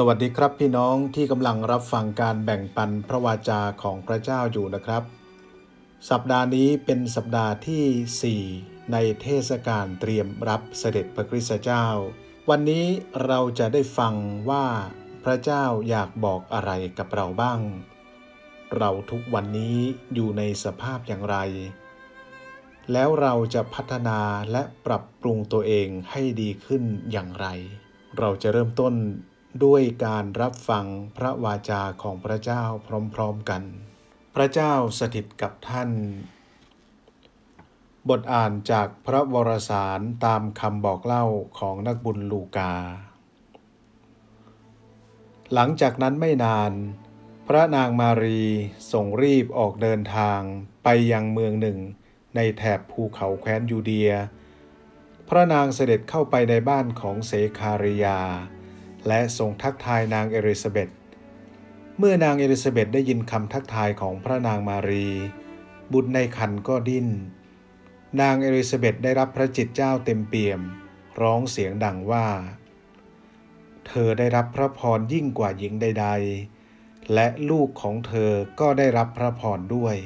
สวัสดีครับพี่น้องที่กำลังรับฟังการแบ่งปันพระวาจาของพระเจ้าอยู่นะครับ สัปดาห์นี้เป็นสัปดาห์ที่ 4 ในเทศกาลเตรียมรับเสด็จพระคริสต์เจ้า วันนี้เราจะได้ฟังว่าพระเจ้าอยากบอกอะไรกับเราบ้าง เราทุกวันนี้อยู่ในสภาพอย่างไร แล้วเราจะพัฒนาและปรับปรุงตัวเองให้ดีขึ้นอย่างไร เราจะเริ่มต้น ด้วยการรับฟังพระวาจาของพระเจ้าพร้อมๆกัน พระเจ้าสถิตกับท่าน บทอ่านจากพระวรสารตามคำบอกเล่าของนักบุญลูกา หลังจากนั้นไม่นาน พระนางมารีส่งรีบออกเดินทางไปยังเมืองหนึ่งในแถบภูเขาแคว้นยูเดีย พระนางเสด็จเข้าไปในบ้านของเสคาริยา และทรงทักทายนางเอลิซาเบธเมื่อนางเอลิซาเบธได้ยินคำทักทายของพระนางมารี บุตรในคันก็ดิ้น นางเอลิซาเบธได้รับพระจิตเจ้าเต็มเปี่ยม ร้องเสียงดังว่า เธอได้รับพระพรยิ่งกว่าหญิงใด ๆ และลูกของเธอก็ได้รับพระพรด้วย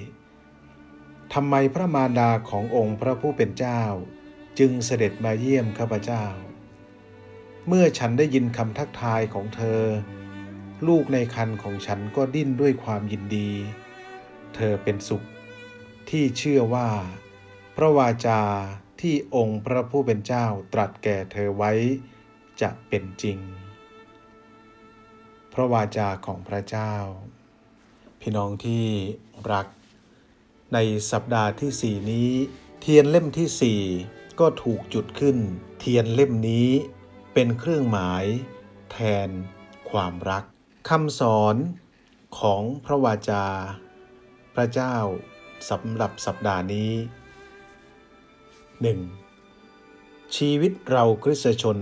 ทำไมพระมารดาขององค์พระผู้เป็นเจ้า จึงเสด็จมาเยี่ยมข้าพเจ้า เมื่อฉันได้ยินคำทักทายของเธอ ลูกในคันของฉันก็ดิ้นด้วยความยินดี เธอเป็นสุข ที่เชื่อว่า พระวาจาที่องค์พระผู้เป็นเจ้าตรัสแก่เธอไว้จะเป็นจริง พระวาจาของพระเจ้า พี่น้องที่รัก ในสัปดาห์ที่สี่นี้ เทียนเล่มที่สี่ก็ถูกจุดขึ้น เทียนเล่มนี้ เป็นเครื่องหมาย แทน ความรักคำสอนของพระวาจา พระเจ้าสำหรับสัปดาห์นี้ 1. ชีวิตเราคริสตชน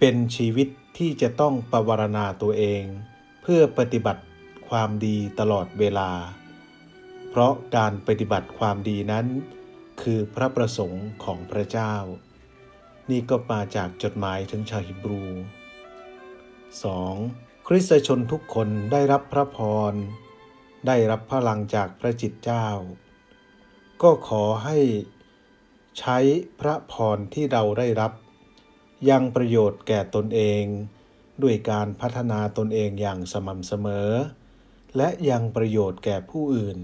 เป็นชีวิตที่จะต้องปรวรณาตัวเอง เพื่อปฏิบัติความดีตลอดเวลา เพราะการปฏิบัติความดีนั้น คือพระประสงค์ของพระเจ้า นี่ก็มาจากจดหมายถึงชาวฮิบรู 2. คริสตชนทุกคนได้รับพระพร ได้รับพลังจากพระจิตเจ้า ก็ขอให้ใช้พระพรที่เราได้รับ ยังประโยชน์แก่ตนเอง ด้วยการพัฒนาตนเองอย่างสม่ำเสมอ และยังประโยชน์แก่ผู้อื่น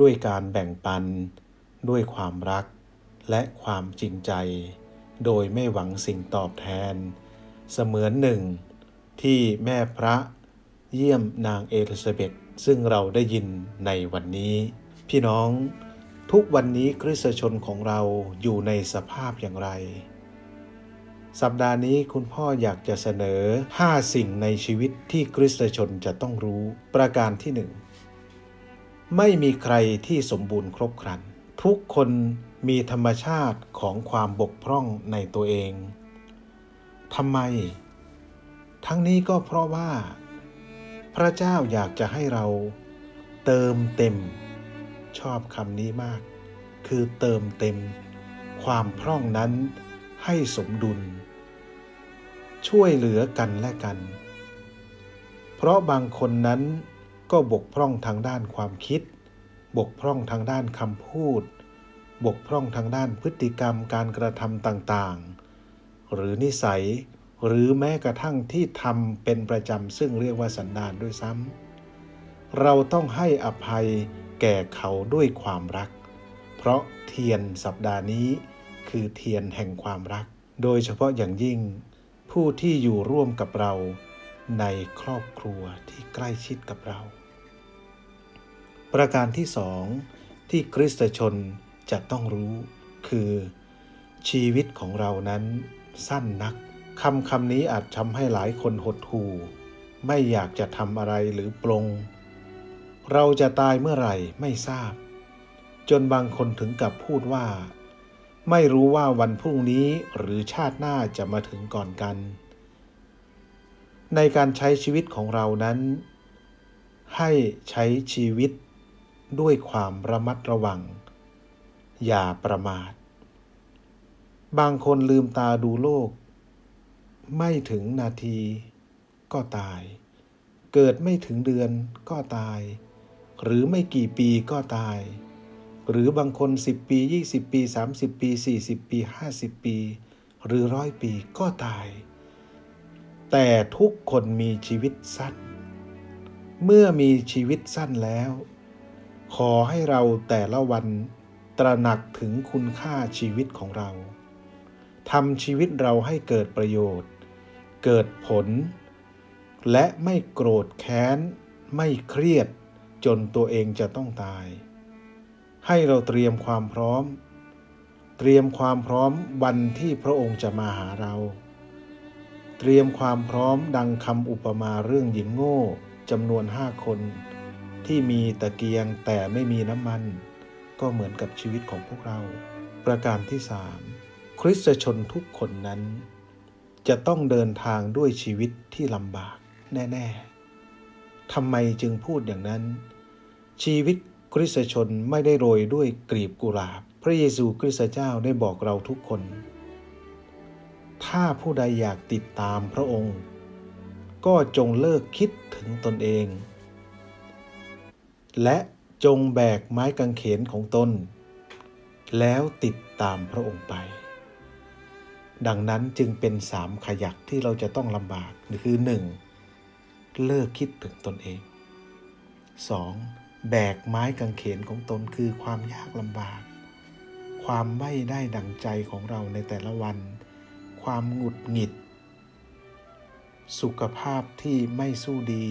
ด้วยการแบ่งปัน ด้วยความรักและความจริงใจ โดยไม่หวังสิ่งตอบแทน เสมือนหนึ่ง ที่แม่พระเยี่ยมนางเอลิซาเบธซึ่งเราได้ยินในวันนี้ พี่น้องทุกวันนี้คริสตชนของเราอยู่ในสภาพอย่างไร สัปดาห์นี้คุณพ่ออยากจะเสนอ 5 สิ่งในชีวิตที่คริสตชนจะต้องรู้ประการที่หนึ่งไม่มีใครที่สมบูรณ์ครบครัน ทุกคนมีธรรมชาติของความบกพร่องในตัวเองทำไม ทั้งนี้ก็เพราะว่า พระเจ้าอยากจะให้เราเติมเต็ม ชอบคำนี้มาก คือเติมเต็ม ความพร่องนั้นให้สมดุล ช่วยเหลือกันและกัน เพราะบางคนนั้นก็บกพร่องทางด้านความคิด บกพร่องทางด้านคำพูด บกพร่องทางด้านพฤติกรรมการกระทำต่างๆ หรือนิสัย หรือแม้กระทั่งที่ทำเป็นประจำซึ่งเรียกว่าสันดานด้วยซ้ำเราต้องให้อภัยแก่เขาด้วยความรัก เพราะเทียนสัปดาห์นี้ คือเทียนแห่งความรัก โดยเฉพาะอย่างยิ่ง ผู้ที่อยู่ร่วมกับเราในครอบครัวที่ใกล้ชิดกับเรา ประการที่สองที่คริสตชนจะต้องรู้คือ ชีวิตของเรานั้นสั้นนักคำคำนี้อาจทำให้หลายคนหดหู่ ไม่อยากจะทำอะไรหรือปลง เราจะตายเมื่อไหร่ไม่ทราบ จนบางคนถึงกับพูดว่า ไม่รู้ว่าวันพรุ่งนี้หรือชาติหน้าจะมาถึงก่อนกัน ในการใช้ชีวิตของเรานั้น ให้ใช้ชีวิต ด้วยความระมัดระวัง อย่าประมาท บางคนลืมตาดูโลก ไม่ถึงนาทีก็ตาย เกิดไม่ถึงเดือนก็ตาย หรือไม่กี่ปีก็ตาย หรือบางคน 10 ปี 20 ปี 30 ปี 40 ปี 50 ปี หรือร้อยปีก็ตาย แต่ทุกคนมีชีวิตสั้น เมื่อมีชีวิตสั้นแล้ว ขอให้เราแต่ละวันตระหนักถึงคุณค่าชีวิตของเราทำชีวิตเราให้เกิดประโยชน์ เกิดผล และไม่โกรธแค้น ไม่เครียดจนตัวเองจะต้องตาย ให้เราเตรียมความพร้อม เตรียมความพร้อมวันที่พระองค์จะมาหาเรา เตรียมความพร้อมดังคำอุปมาเรื่องหญิงโง่จำนวนห้าคน ที่มีตะเกียงแต่ไม่มีน้ำมัน ก็เหมือนกับชีวิตของพวกเรา ประการที่สามคริสตชนทุกคนนั้น จะต้องเดินทางด้วยชีวิตที่ลำบากแน่ๆทำไมจึงพูดอย่างนั้น ชีวิตคริสตชนไม่ได้โรยด้วยกลีบกุหลาบ พระเยซูคริสต์เจ้าได้บอกเราทุกคน ถ้าผู้ใดอยากติดตามพระองค์ ก็จงเลิกคิดถึงตนเอง และจงแบกไม้กางเขนของตน แล้วติดตามพระองค์ไป ดังนั้นจึงเป็นสามขยักที่เราจะต้องลำบากคือ 1. เลิกคิดถึงตนเอง 2. แบกไม้กางเขนของตนคือความยากลำบาก ความไม่ได้ดังใจของเราในแต่ละวัน ความหงุดหงิด สุขภาพที่ไม่สู้ดี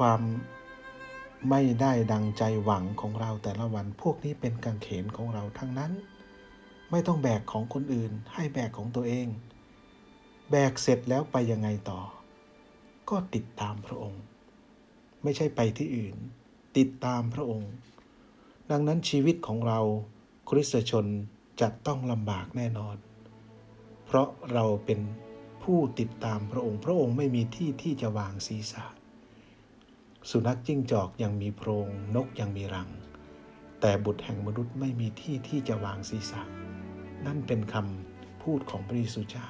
ความไม่ได้ดังใจหวังของเราแต่ละวันพวกนี้เป็นกางเขนของเราทั้งนั้น ไม่ต้องแบกของคนอื่น ให้แบกของตัวเอง แบกเสร็จแล้วไปยังไงต่อ ก็ติดตามพระองค์ ไม่ใช่ไปที่อื่น ติดตามพระองค์ ดังนั้นชีวิตของเราคริสตชนจะต้องลำบากแน่นอน เพราะเราเป็นผู้ติดตามพระองค์ พระองค์ไม่มีที่ที่จะวางศีรษะ สุนัขจิ้งจอกยังมีโพรง นกยังมีรัง แต่บุตรแห่งมนุษย์ไม่มีที่ที่จะวางศีรษะ นั่นเป็นคำพูดของพระเยซูเจ้า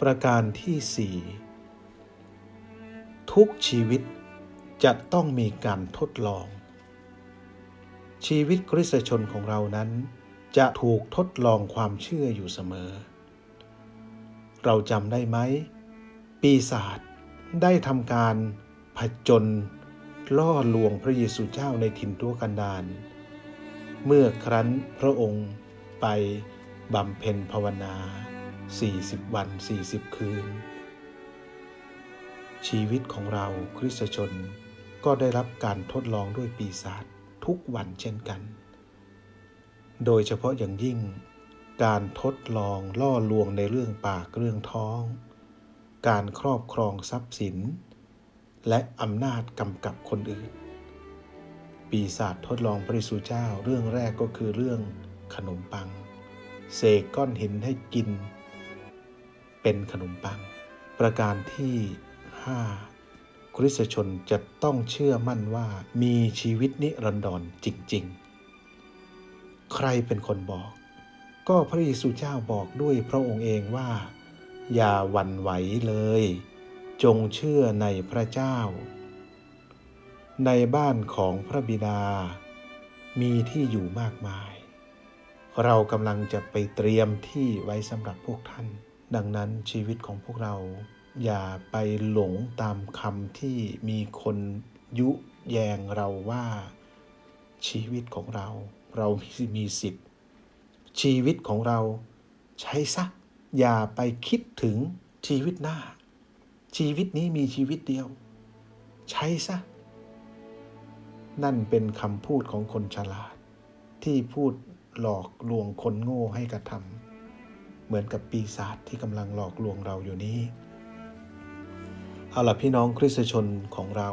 ประการที่สี่ทุกชีวิตจะต้องมีการทดลอง ชีวิตคริสตชนของเรานั้น จะถูกทดลองความเชื่ออยู่เสมอ เราจำได้ไหม ปีศาจได้ทำการผจญ ล่อลวงพระเยซูเจ้าในถิ่นทุกันดารเมื่อครั้นพระองค์ไปบำเพ็ญภาวนา 40 วัน 40 คืน ชีวิตของเราคริสตชนก็ได้รับการทดลองด้วยปีศาจทุกวันเช่นกัน โดยเฉพาะอย่างยิ่ง การทดลองล่อลวงในเรื่องปากเรื่องท้อง การครอบครองทรัพย์สิน และอำนาจกำกับคนอื่น ปีศาจทดลองพระเยซูเจ้าเรื่องแรกก็คือเรื่องขนมปัง เสกก้อนหินให้กิน เป็นขนมปัง ประการที่ 5 คริสตชนจะต้องเชื่อมั่นว่ามีชีวิตนิรันดรจริง ๆ ใครเป็นคนบอก ก็พระเยซูเจ้าบอกด้วยพระองค์เองว่า อย่าหวั่นไหวเลย จงเชื่อในพระเจ้า ในบ้านของพระบิดา มีที่อยู่มากมาย เรากำลังจะไปเตรียมที่ไว้สำหรับพวกท่าน ดังนั้นชีวิตของพวกเราอย่าไปหลงตามคำที่มีคนยุแยงเราว่า ชีวิตของเรา เรามีสิทธิ์ ชีวิตของเราใช้ซะอย่าไปคิดถึงชีวิตหน้า ชีวิตนี้มีชีวิตเดียว ใช้ซะ นั่นเป็นคำพูดของคนฉลาด ที่พูดหลอกลวงคนโง่ให้กระทำเหมือนกับปีศาจที่กำลังหลอกลวงเราอยู่นี้ เอาล่ะพี่น้องคริสตชนของเรา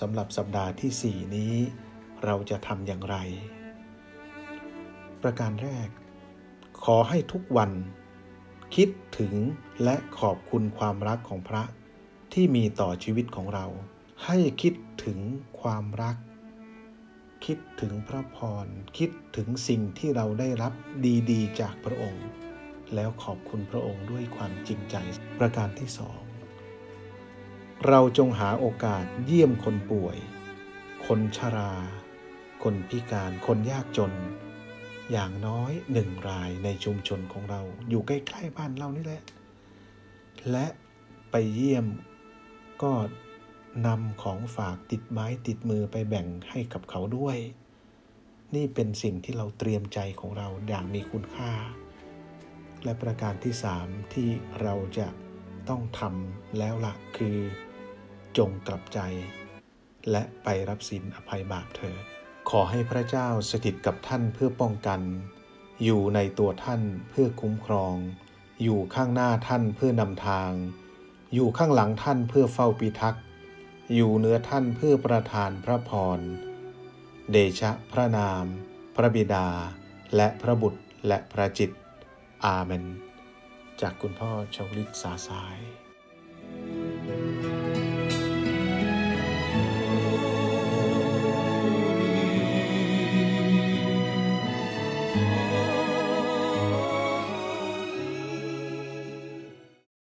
สำหรับสัปดาห์ที่ 4 นี้ เราจะทำอย่างไร ประการแรก ขอให้ทุกวันคิดถึงและขอบคุณความรักของพระ ที่มีต่อชีวิตของเรา ให้คิดถึงความรัก คิดถึงพระพร คิดถึงสิ่งที่เราได้รับดีๆ จากพระองค์ แล้วขอบคุณพระองค์ด้วยความจริงใจประการที่สองเราจงหาโอกาสเยี่ยมคนป่วย คนชรา คนพิการ คนยากจน อย่างน้อยหนึ่งรายในชุมชนของเราอยู่ใกล้ๆบ้านเรานี่แหละ และไปเยี่ยม ก็นำของฝากติดไม้ติดมือไปแบ่งให้กับเขาด้วย นี่เป็นสิ่งที่เราเตรียมใจของเราอย่างมีคุณค่า และประการที่สามที่เราจะต้องทำแล้วละคือ จงกลับใจ และไปรับสินอภัยบาปเถิดขอให้พระเจ้าสถิตกับท่านเพื่อป้องกัน อยู่ในตัวท่านเพื่อคุ้มครอง อยู่ข้างหน้าท่านเพื่อนำทาง อยู่ข้างหลังท่านเพื่อเฝ้าพิทักษ์ อยู่เหนือท่านเพื่อประทานพระพร เดชะพระนาม พระบิดา และพระบุตรและพระจิต อาเมน จากคุณพ่อชาวลิตสาสาย